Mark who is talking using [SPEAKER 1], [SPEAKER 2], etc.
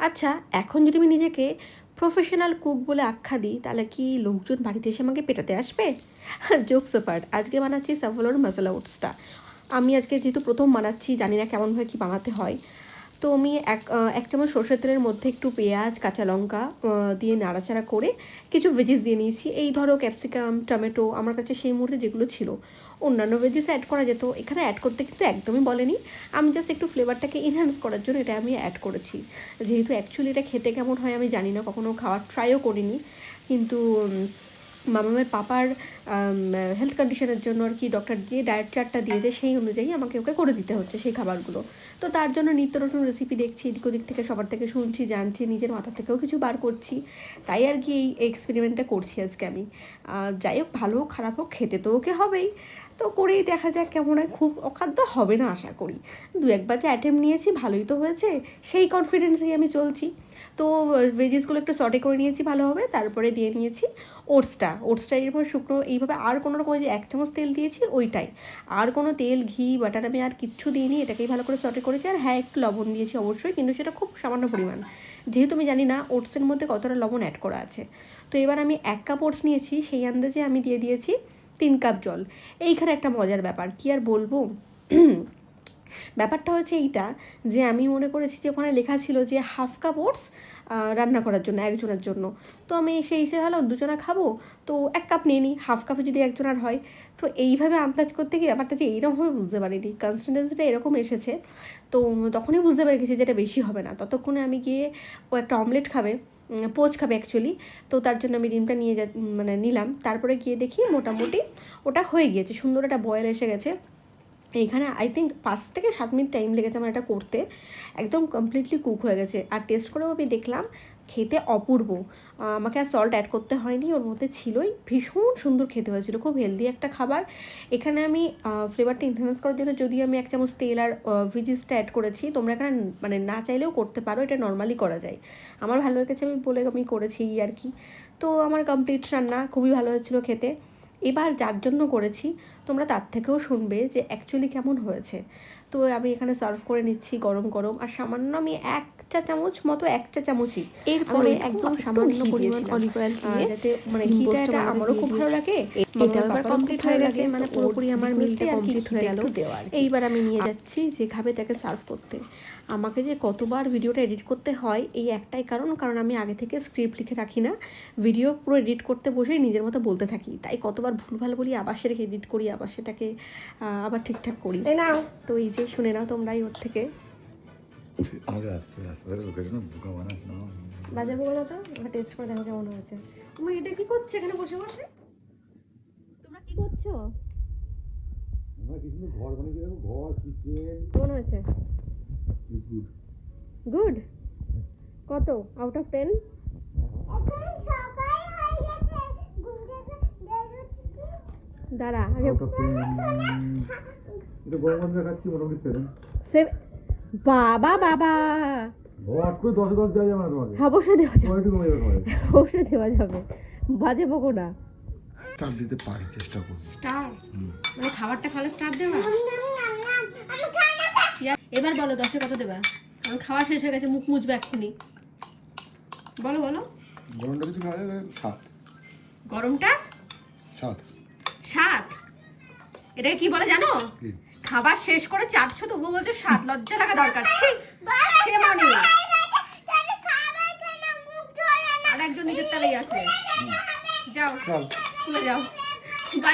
[SPEAKER 1] আচ্ছা এখন যদি আমি নিজেকে প্রফেশনাল কুক বলে আখ্যা দিই, তাহলে কি লোকজন বাড়িতে এসে আমাকে পেটাতে আসবে? জোক পার্ট আজকে বানাচ্ছি সাফলোর মশলা ওটসটা আমি আজকে যেহেতু প্রথম বানাচ্ছি, জানি না কেমনভাবে কী বানাতে হয়। তো আমি এক এক চামচ সর্ষের তেলের মধ্যে একটু পেঁয়াজ, কাঁচা লঙ্কা দিয়ে নাড়াচাড়া করে কিছু ভেজিস দিয়ে নিয়েছি। এই ধরো ক্যাপসিকাম টমেটো আমার কাছে সেই মুহূর্তে যেগুলো ছিল। অন্যান্য ভেজিস অ্যাড করা যেত। এখানে অ্যাড করতে কিন্তু একদমই বলেনি। আমি জাস্ট একটু ফ্লেভারটাকে এনহ্যান্স করার জন্য এটা আমি অ্যাড করেছি। যেহেতু অ্যাকচুয়ালি এটা খেতে কেমন হয় আমি জানি না, কখনো খাওয়ার ট্রাইও করিনি। কিন্তু মামামের পাপার হেলথ কন্ডিশনের জন্য আর কি ডক্টর যে ডায়েট চার্টটা দিয়েছে সেই অনুযায়ী আমাকে ওকে করে দিতে হচ্ছে সেই খাবারগুলো। তো তার জন্য নিত্য নতুন রেসিপি দেখছি, এদিক ওদিক থেকে সবার থেকে শুনছি, জানছি, নিজের মাথা থেকেও কিছু বার করছি। তাই আর কি এই এক্সপেরিমেন্টটা করছি আজকে আমি। যাই হোক, ভালো হোক, খারাপ হোক, খেতে তো ওকে হবেই। তো করেই দেখা যাক কেমন হয়। খুব অখাদ্য হবে না আশা করি। দু একবার যে অ্যাটেম্প নিয়েছি, ভালোই তো হয়েছে, সেই কনফিডেন্সেই আমি চলছি। তো ভেজিসগুলো একটু সর্টে করে নিয়েছি ভালোভাবে তারপরে দিয়ে নিয়েছি ওটসটা ওটসটা এরপর শুকনো এইভাবে আর কোনো রকম যে এক চামচ তেল দিয়েছি, ওইটাই। আর কোনো তেল, ঘি বাটার আমি আর কিচ্ছু দিইনি, এটাকেই ভালো করে সর্টে করেছি। আর হ্যাঁ একটু লবণ দিয়েছি অবশ্যই, কিন্তু সেটা খুব সামান্য পরিমাণ। যেহেতু আমি জানি না ওটসের মধ্যে কতটা লবণ অ্যাড করা আছে। তো এবার আমি এক কাপ ওটস নিয়েছি, সেই আন্দাজে আমি দিয়ে দিয়েছি তিন কাপ জল। এইখানে একটা মজার ব্যাপার, কি আর বলব? ব্যাপারটা হচ্ছে এইটা যে আমি মনে করেছি যে ওখানে লেখা ছিল যে হাফ কাপ ওটস রান্না করার জন্য, একজনের জন্য। তো আমি সেই হিসেবে ভালো দুজনা খাব? তো এক কাপ নিয়ে নিই হাফ কাপে যদি একজনের হয়। তো এইভাবে আন্দাজ করতে গিয়ে ব্যাপারটা যে এইরকমভাবে বুঝতে পারিনি। কনসিস্টেন্সিটা এরকম এসেছে। তো তখনই বুঝতে পেরে গেছি যে এটা বেশি হবে না। ততক্ষণে আমি গিয়ে ও একটা অমলেট খাবে। পোচ খাবে অ্যাকচুয়ালি তো তার জন্য আমি ডিমটা নিয়ে যা মানে নিলাম। তারপরে গিয়ে দেখি মোটামুটি ওটা হয়ে গিয়েছে। সুন্দর একটা বয়েল এসে গেছে। এইখানে আই থিঙ্ক পাঁচ থেকে সাত মিনিট টাইম লেগেছে আমার এটা করতে। একদম কমপ্লিটলি কুক হয়ে গেছে। আর টেস্ট করেও আমি দেখলাম, খেতে অপূর্ব। আমাকে আর সল্ট অ্যাড করতে হয়নি, ওর মধ্যে ছিলই। ভীষণ সুন্দর খেতে হয়েছিল, খুব হেলদি একটা খাবার। এখানে আমি ফ্লেভারটা ইনহ্যান্স করার জন্য যদি আমি এক চামচ তেল আর ভিজিসটা অ্যাড করেছি, তোমরা এখানে মানে না চাইলেও করতে পারো, এটা নর্মালি করা যায়। আমার ভালো লেগেছে, আমি বলে আমি করেছি আর কি। তো আমার কমপ্লিট রান্না, খুবই ভালো হয়েছিল খেতে। এবার যার জন্য করেছি তোমরা তার থেকেও শুনবে যে অ্যাকচুয়ালি কেমন হয়েছে। তো আমি এখানে সার্ভ করে নিচ্ছি গরম গরম। আর সামান্য আমি এক চা চামচ মতো এক চা চামচই। এরপরে একদম সামান্য পরিমাণ অলিভ অয়েল দিয়ে যাতে মানে
[SPEAKER 2] ডিম
[SPEAKER 1] ঘিটা এটা আমারও খুব ভালো লাগে।
[SPEAKER 2] এবার
[SPEAKER 1] এবার কমপ্লিট হয়ে গেছে মানে পুরোপুরি আমার মিলটা কমপ্লিট হয়ে গেল। এইবার আমি নিয়ে যাচ্ছি যে খাবে তাকে সার্ভ করতে। আমাকে যে কতবার ভিডিওটা এডিট করতে হয় এই একটাই কারণ। কারণ আমি আগে থেকে স্ক্রিপ্ট লিখে রাখি না। ভিডিও পুরো এডিট করতে বসেই নিজের মতো বলতে থাকি। তাই কতবার ভুলভাল বলি আবার সেটাকে এডিট করি আবার সেটাকে আহ, আবার ঠিকঠাক করি। তো এই যে শুনে নাও তোমরাই ওর থেকে।
[SPEAKER 3] আমাকে আসতে আসতে ওকে জন্য বোকা বানাস না।
[SPEAKER 1] বাজাবো না তো? ওটা টেস্ট করে দেখো কেমন হয়েছে। তুমি এটা কি করছ এখানে বসে বসে? তোমরা কি করছ?
[SPEAKER 3] আমরা কি সুন্দর ঘর বানিয়ে দেখো ঘর কিচেন
[SPEAKER 1] কেমন হয়েছে? গুড কত? আউট অফ টেন দাঁড়া আগে
[SPEAKER 3] এটা গরম গরম খাচ্ছি মোটামুটি সেভেন
[SPEAKER 1] বাবা বাবা।
[SPEAKER 3] হট করে দশে দশ দেওয়া যাবে না তোমাকে
[SPEAKER 1] অবশ্যই দেওয়া যাবে।
[SPEAKER 3] কোয়ালিটি কমে যাবে তোমাদের।
[SPEAKER 1] অবশ্যই দেওয়া যাবে। বাজে বকো না।
[SPEAKER 3] চাপ দিতে পারি চেষ্টা করব।
[SPEAKER 1] স্টার মানে খাবারটা খাওয়ালে স্টার দেবা? এবার বলো দশে কত দেবা? কারণ খাওয়া শেষ হয়ে গেছে মুখ মুছবে এক্ষুনি। বলো বলো।
[SPEAKER 3] গরমটা কিছু খাওয়া যাবে সাত।
[SPEAKER 1] গরমটা?
[SPEAKER 3] সাত।
[SPEAKER 1] সাত এটাকে কি বলে জানো? খাবার শেষ করে চারশো তবুও বলছো সাত লজ্জা লাগা দরকার। ছি, সে মানে আর একজন নিজের তালেই আছে যাও
[SPEAKER 3] চলে।
[SPEAKER 1] স্কুলে যাও। বাই